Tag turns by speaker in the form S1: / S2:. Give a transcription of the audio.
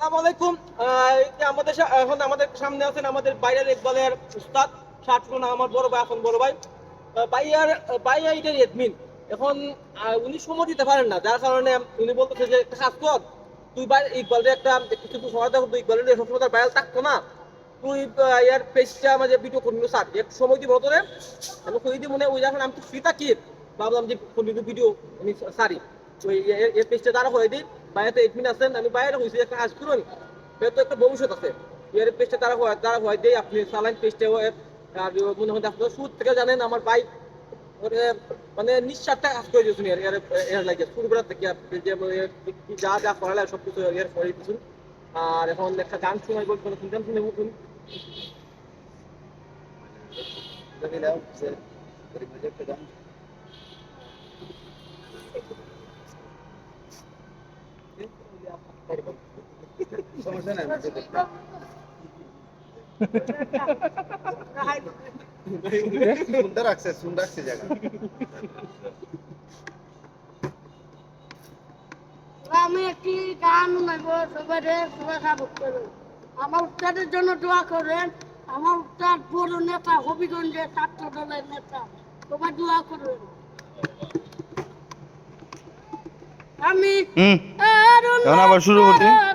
S1: আসসালামু আলাইকুম। আমাদের এখন আমাদের সামনে আছেন আমাদের বাইরের ইকবালের উস্তাদ আমার বড় ভাই, এখন বড় ভাই। বাইয়ার বাইয়া এটার এডমিন এখন উনি সময় দিতে পারেন না, যার কারণে উনি বলতেছে যে কাজ কর, তুই বাইরে ইকবালের একটা কিছু ইকবালের তার বাইরে থাকতো না। তুই ইয়ার পেজটা আমাদের ভিডিও করবি স্যার সময় দিব তোরে, আমি কই দিব মনে ওই যখন আমি তো ফ্রি থাকি, ভাবলাম যে ভিডিও আমি সারি ওই এর- পেজটা দ্বারা হয়ে দিই। বাইরে এডমিন আছেন আমি বাইরে হয়েছি একটা কাজ করুন তো একটা ভবিষ্যৎ আছে। এর পেজটা তারা হয় তারা হয়, দেই, আপনি সালাইন পেজটা আর মনে হয় আপনার শুরু থেকে জানেন আমার বাইক মানে নিঃস্বার্থে কাজ করে দিয়েছেন এর এর এর লাগে। থেকে আপনি যে, যা করা লাগে সব কিছু এর করে দিয়েছেন আর এখন একটা গান শোনাই বলছেন শুনতাম শুনে উঠুন
S2: সমস্যা নাই সুন্দর রাখছে সুন্দর রাখছে জায়গা।
S3: আমি একটি গান সবাই আমার উত্তাদের জন্য দোয়া করেন। আমার উত্তাদ বড় নেতা হবিগঞ্জের ছাত্র দলের নেতা। তোমার দোয়া করবেন আমি
S4: এখন আবার শুরু করতে?
S3: নেতা